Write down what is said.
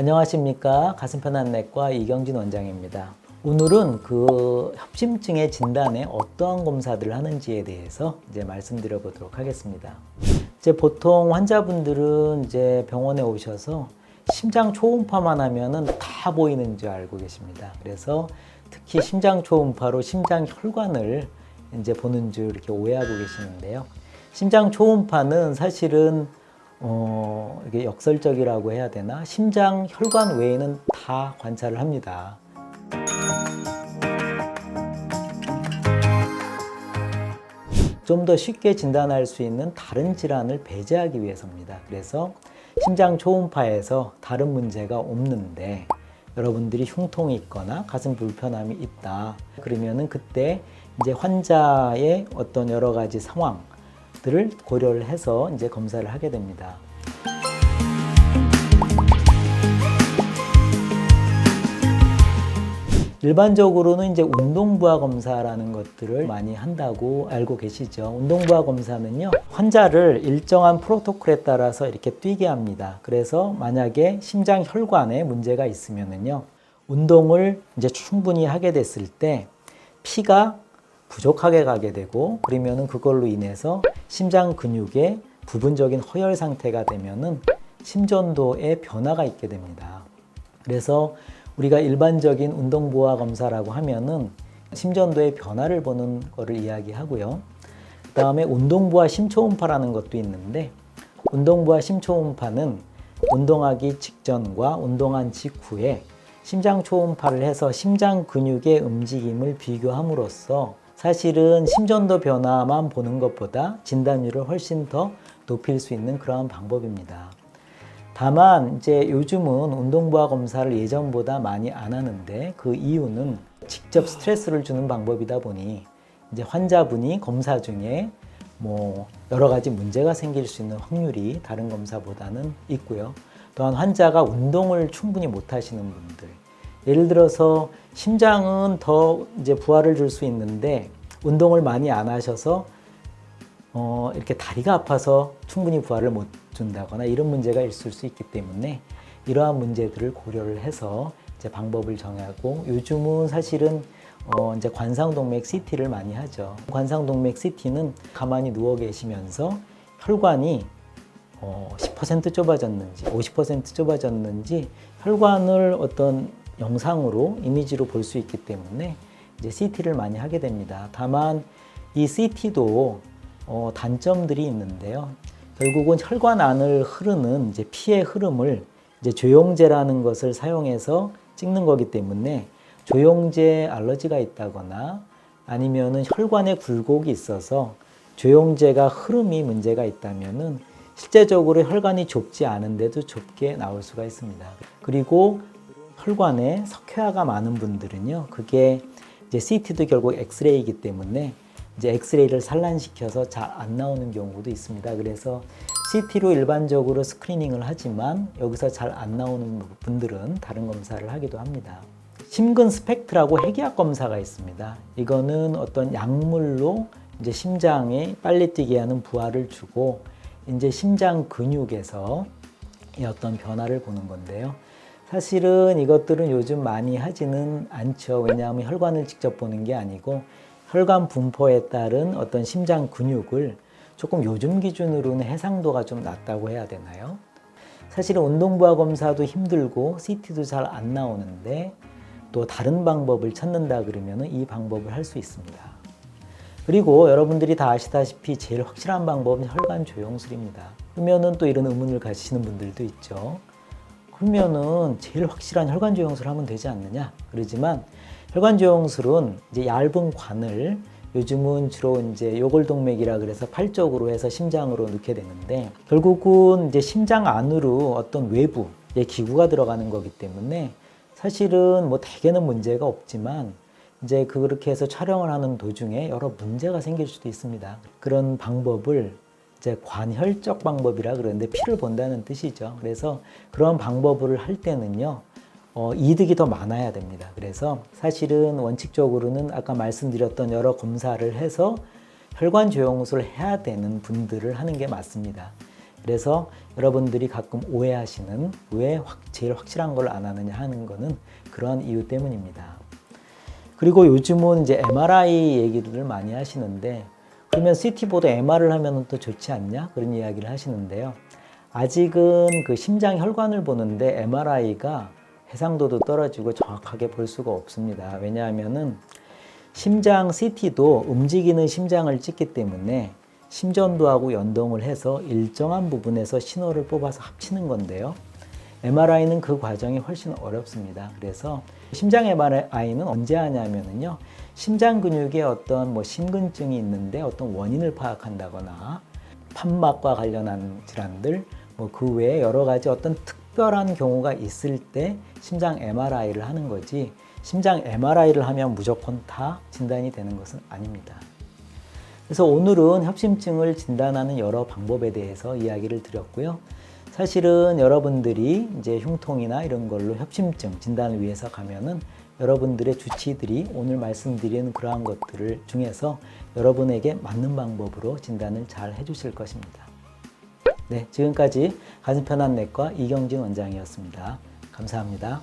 안녕하십니까 가슴편안내과 이경진 원장입니다. 오늘은 그 협심증의 진단에 어떠한 검사들을 하는지에 대해서 이제 말씀드려 보도록 하겠습니다. 이제 보통 환자분들은 이제 병원에 오셔서 심장 초음파만 하면은 다 보이는 줄 알고 계십니다. 그래서 특히 심장 초음파로 심장 혈관을 이제 보는 줄 이렇게 오해하고 계시는데요. 심장 초음파는 사실은 어, 이게 역설적이라고 해야 되나? 심장 혈관 외에는 다 관찰을 합니다. 좀 더 쉽게 진단할 수 있는 다른 질환을 배제하기 위해서입니다. 그래서 심장 초음파에서 다른 문제가 없는데 여러분들이 흉통이 있거나 가슴 불편함이 있다. 그러면은 그때 이제 환자의 어떤 여러 가지 상황 들을 고려를 해서 이제 검사를 하게 됩니다. 일반적으로는 이제 운동부하 검사라는 것들을 많이 한다고 알고 계시죠. 운동부하 검사는요, 환자를 일정한 프로토콜에 따라서 이렇게 뛰게 합니다. 그래서 만약에 심장 혈관에 문제가 있으면은요, 운동을 이제 충분히 하게 됐을 때 피가 부족하게 가게 되고 그러면은 그걸로 인해서 심장 근육의 부분적인 허열 상태가 되면은 심전도에 변화가 있게 됩니다. 그래서 우리가 일반적인 운동부하 검사라고 하면은 심전도의 변화를 보는 거를 이야기하고요. 그다음에 운동부하 심초음파라는 것도 있는데 운동부하 심초음파는 운동하기 직전과 운동한 직후에 심장 초음파를 해서 심장 근육의 움직임을 비교함으로써 사실은 심전도 변화만 보는 것보다 진단율을 훨씬 더 높일 수 있는 그러한 방법입니다. 다만 이제 요즘은 운동부하 검사를 예전보다 많이 안 하는데 그 이유는 직접 스트레스를 주는 방법이다 보니 이제 환자분이 검사 중에 뭐 여러 가지 문제가 생길 수 있는 확률이 다른 검사보다는 있고요. 또한 환자가 운동을 충분히 못 하시는 분들 예를 들어서 심장은 더 이제 부하를 줄 수 있는데 운동을 많이 안 하셔서 어, 이렇게 다리가 아파서 충분히 부하를 못 준다거나 이런 문제가 있을 수 있기 때문에 이러한 문제들을 고려를 해서 이제 방법을 정하고 요즘은 사실은 어, 이제 관상동맥 CT를 많이 하죠. 관상동맥 CT는 가만히 누워 계시면서 혈관이 어, 10% 좁아졌는지, 50% 좁아졌는지 혈관을 어떤 영상으로 이미지로 볼 수 있기 때문에 이제 CT를 많이 하게 됩니다. 다만 이 CT도 어, 단점들이 있는데요. 결국은 혈관 안을 흐르는 이제 피의 흐름을 이제 조영제라는 것을 사용해서 찍는 거기 때문에 조영제 알러지가 있다거나 아니면은 혈관에 굴곡이 있어서 조영제가 흐름이 문제가 있다면은 실제적으로 혈관이 좁지 않은데도 좁게 나올 수가 있습니다. 그리고 혈관에 석회화가 많은 분들은요, 그게 이제 CT도 결국 엑스레이이기 때문에 이제 엑스레이를 산란시켜서 잘 안 나오는 경우도 있습니다. 그래서 CT로 일반적으로 스크리닝을 하지만 여기서 잘 안 나오는 분들은 다른 검사를 하기도 합니다. 심근 스펙트라고 핵의학 검사가 있습니다. 이거는 어떤 약물로 이제 심장에 빨리 뛰게 하는 부하를 주고 이제 심장 근육에서 이 어떤 변화를 보는 건데요. 사실은 이것들은 요즘 많이 하지는 않죠. 왜냐하면 혈관을 직접 보는 게 아니고 혈관 분포에 따른 어떤 심장 근육을 조금 요즘 기준으로는 해상도가 좀 낮다고 해야 되나요? 사실은 운동부하 검사도 힘들고 CT도 잘 안 나오는데 또 다른 방법을 찾는다 그러면 이 방법을 할 수 있습니다. 그리고 여러분들이 다 아시다시피 제일 확실한 방법은 혈관 조영술입니다. 그러면은 또 이런 의문을 가지시는 분들도 있죠. 그러면은 제일 확실한 혈관 조영술 하면 되지 않느냐? 그러지만 혈관 조영술은 이제 얇은 관을 요즘은 주로 이제 요골동맥이라 그래서 팔 쪽으로 해서 심장으로 넣게 되는데 결국은 이제 심장 안으로 어떤 외부의 기구가 들어가는 거기 때문에 사실은 뭐 대개는 문제가 없지만 이제 그렇게 해서 촬영을 하는 도중에 여러 문제가 생길 수도 있습니다. 그런 방법을 이제 관혈적 방법이라 그러는데 피를 본다는 뜻이죠. 그래서 그런 방법을 할 때는요. 어, 이득이 더 많아야 됩니다. 그래서 사실은 원칙적으로는 아까 말씀드렸던 여러 검사를 해서 혈관 조영술을 해야 되는 분들을 하는 게 맞습니다. 그래서 여러분들이 가끔 오해하시는 왜 확- 제일 확실한 걸 안 하느냐 하는 거는 그런 이유 때문입니다. 그리고 요즘은 이제 MRI 얘기를 많이 하시는데 그러면 CT보다 MR을 하면 또 좋지 않냐? 그런 이야기를 하시는데요. 아직은 그 심장 혈관을 보는데 MRI가 해상도도 떨어지고 정확하게 볼 수가 없습니다. 왜냐하면은 심장 CT도 움직이는 심장을 찍기 때문에 심전도하고 연동을 해서 일정한 부분에서 신호를 뽑아서 합치는 건데요. MRI는 그 과정이 훨씬 어렵습니다. 그래서 심장 MRI는 언제 하냐면은요. 심장 근육에 어떤 뭐 심근증이 있는데 어떤 원인을 파악한다거나 판막과 관련한 질환들 뭐 그 외에 여러 가지 어떤 특별한 경우가 있을 때 심장 MRI를 하는 거지 심장 MRI를 하면 무조건 다 진단이 되는 것은 아닙니다. 그래서 오늘은 협심증을 진단하는 여러 방법에 대해서 이야기를 드렸고요. 사실은 여러분들이 이제 흉통이나 이런 걸로 협심증 진단을 위해서 가면은 여러분들의 주치들이 오늘 말씀드린 그러한 것들을 중에서 여러분에게 맞는 방법으로 진단을 잘 해주실 것입니다. 네, 지금까지 가슴 편한 내과 이경진 원장이었습니다. 감사합니다.